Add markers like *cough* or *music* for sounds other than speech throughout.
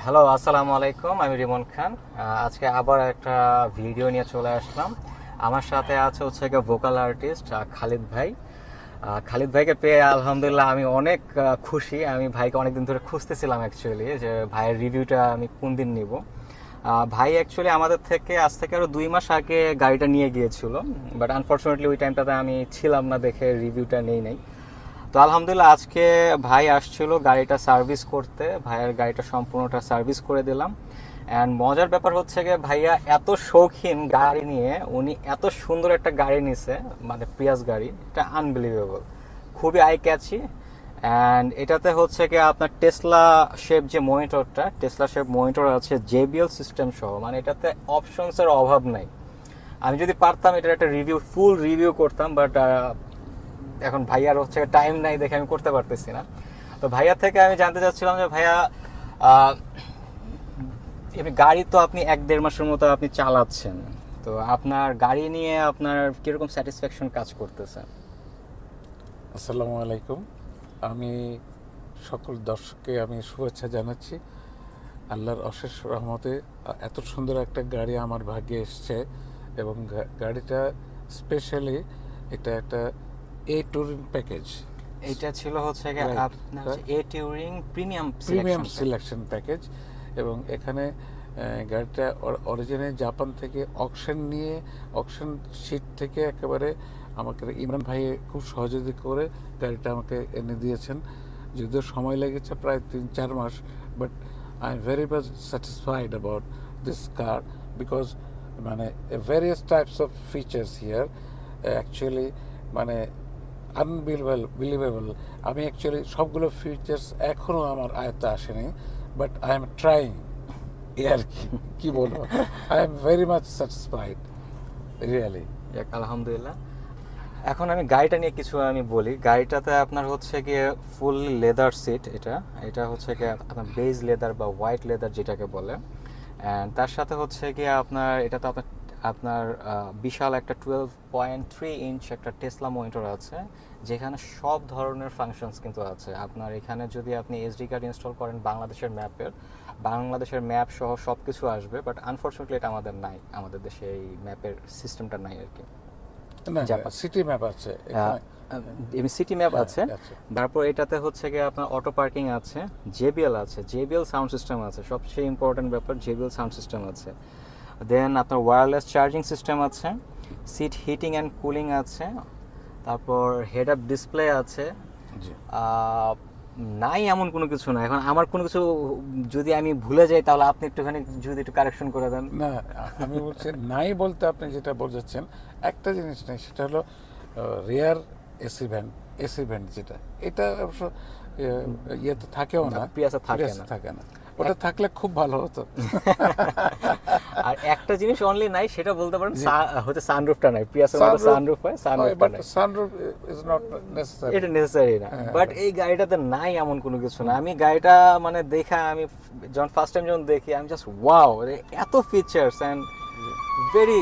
Hello, আসসালামু আলাইকুম, আমি রিমন খান। আজকে আবার একটা ভিডিও নিয়ে চলে আসলাম। আমার সাথে আছে হচ্ছে গিয়ে ভোকাল আর্টিস্ট খালিদ ভাই। খালিদ ভাইকে পেয়ে আলহামদুলিল্লাহ আমি অনেক খুশি। আমি ভাইকে অনেকদিন ধরে খুঁজতেছিলাম অ্যাকচুয়ালি যে ভাইয়ের রিভিউটা আমি কোন দিন নিব। ভাই অ্যাকচুয়ালি আমাদের থেকে আজ থেকে আরও দুই মাস আগে গাড়িটা নিয়ে গিয়েছিল বাট আনফর্চুনেটলি ওই টাইমটাতে আমি ছিলাম না দেখে রিভিউটা নেই নাই। তো আলহামদুলিল্লাহ, আজকে ভাই আসছিল গাড়িটা সার্ভিস করতে। ভাইয়ের গাড়িটা সম্পূর্ণটা সার্ভিস করে দিলাম। অ্যান্ড মজার ব্যাপার হচ্ছে গিয়ে ভাইয়া এত শৌখিন গাড়ি নিয়ে, উনি এত সুন্দর একটা গাড়ি নিছে মানে প্রিয়াস গাড়ি, এটা আনবিলিভেবল খুবই আই ক্যাচি অ্যান্ড এটাতে হচ্ছে কি আপনার টেসলা শেপ যে মনিটরটা টেসলা শেপ মনিটর আছে জেবিএল সিস্টেম সহ মানে এটাতে অপশনসের অভাব নাই। আমি যদি পারতাম এটার একটা রিভিউ ফুল রিভিউ করতাম বাট এখন ভাইয়ার হচ্ছে টাইম নাই দেখে আমি করতে পারতেছি না। তো ভাইয়ার থেকে আমি জানতে চাচ্ছিলাম যে ভাইয়া গাড়ি তো আপনি এক দেড় মাসের মতো আপনি চালাচ্ছেন। তো আপনার গাড়ি নিয়ে আপনার কীরকম স্যাটিসফ্যাকশন কাজ করতেছে? আসসালামু আলাইকুম। আমি সকল দর্শককে আমি শুভেচ্ছা জানাচ্ছি। আল্লাহর অশেষ রহমতে এত সুন্দর একটা গাড়ি আমার ভাগ্যে এসছে এবং গাড়িটা স্পেশালি এটা একটা এ টুরিং প্যাকেজ এইটা ছিল হচ্ছে আপনার A touring premium premium selection package এবং এখানে গাড়িটা অরিজিনে জাপান থেকে অকশন নিয়ে অকশন শিট থেকে একেবারে আমাকে ইমরান ভাই খুব সহযোগিতা করে গাড়িটা আমাকে এনে দিয়েছেন। যদিও সময় লেগেছে প্রায় তিন চার মাস but I am very much satisfied about this car because মানে various types of features here actually মানে আনবিলিভেবল বিলিভেবল আমি অ্যাকচুয়ালি সবগুলো ফিচার্স এখনও আমার আয়ত্তে আসেনি but I am trying a আর কি কি বলব? I am very much satisfied really আলহামদুলিল্লাহ। এখন আমি গাড়িটা নিয়ে কিছু আমি বলি। গাড়িটাতে আপনার হচ্ছে গিয়ে ফুল লেদার সিট এটা। এটা হচ্ছে গিয়ে আপনার বেজ লেদার বা হোয়াইট লেদার যেটাকে বলে। তার সাথে হচ্ছে গিয়ে আপনার, এটাতে আপনার আপনার বিশাল একটা টুয়েলভ পয়েন্ট থ্রি ইঞ্চ একটা টেসলা মনিটর আছে যেখানে সব ধরনের ফাংশনস কিন্তু আছে। আপনার এখানে যদি আপনি এসডি কার্ড ইনস্টল করেন বাংলাদেশের ম্যাপের বাংলাদেশের ম্যাপ সহ সব কিছু আসবে বাট আনফর্চুনেটলি এটা আমাদের নাই আমাদের দেশে এই ম্যাপের সিস্টেমটা নাই আর কি। সিটি ম্যাপ আছে সিটি ম্যাপ আছে। তারপর এটাতে হচ্ছে গিয়ে আপনার অটো পার্কিং আছে জেবিএল আছে জেবিএল সাউন্ড সিস্টেম আছে সবচেয়ে ইম্পর্টেন্ট ব্যাপার জেবিএল সাউন্ড সিস্টেম আছে। দেন আপনার ওয়্যারলেস চার্জিং সিস্টেম আছে সিট হিটিং অ্যান্ড কুলিং আছে তারপর হেড আপ ডিসপ্লে আছে। নাই এমন কোনো কিছু না। এখন আমার কোনো কিছু যদি আমি ভুলে যাই তাহলে আপনি একটুখানি যদি একটু কারেকশন করে দেন। না আমি বলছি নাই বলতে আপনি যেটা বোঝাচ্ছেন একটা জিনিস নেই সেটা হলো rear AC vent AC vent যেটা এটা অবশ্য ইয়েতে থাকেও না প্রিয়াসে থাকে না। থাকে না। ওটা থাকলে খুব ভালো হতো। *laughs* আর একটা জিনিস অনলি নাই সেটা বলতে পারেন হচ্ছে সানরুফটা নাই। পিয়াসের মধ্যে সানরুফ হয় সানরুফটা নাই সানরুফ ইজ নট নেসেসারি এটা নেসেসারি না। হ্যাঁ, বাট এই গাড়িটাতে নাই এমন কোনো কিছু না। আমি গাড়িটা মানে দেখা আমি যখন ফার্স্ট টাইম যখন দেখি আমি জাস্ট ওয়াও এত features and very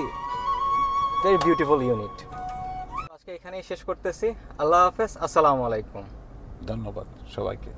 very beautiful unit আজকে এখানেই শেষ করতেছি। আল্লাহ হাফেজ আসসালামু আলাইকুম। ধন্যবাদ সবাইকে।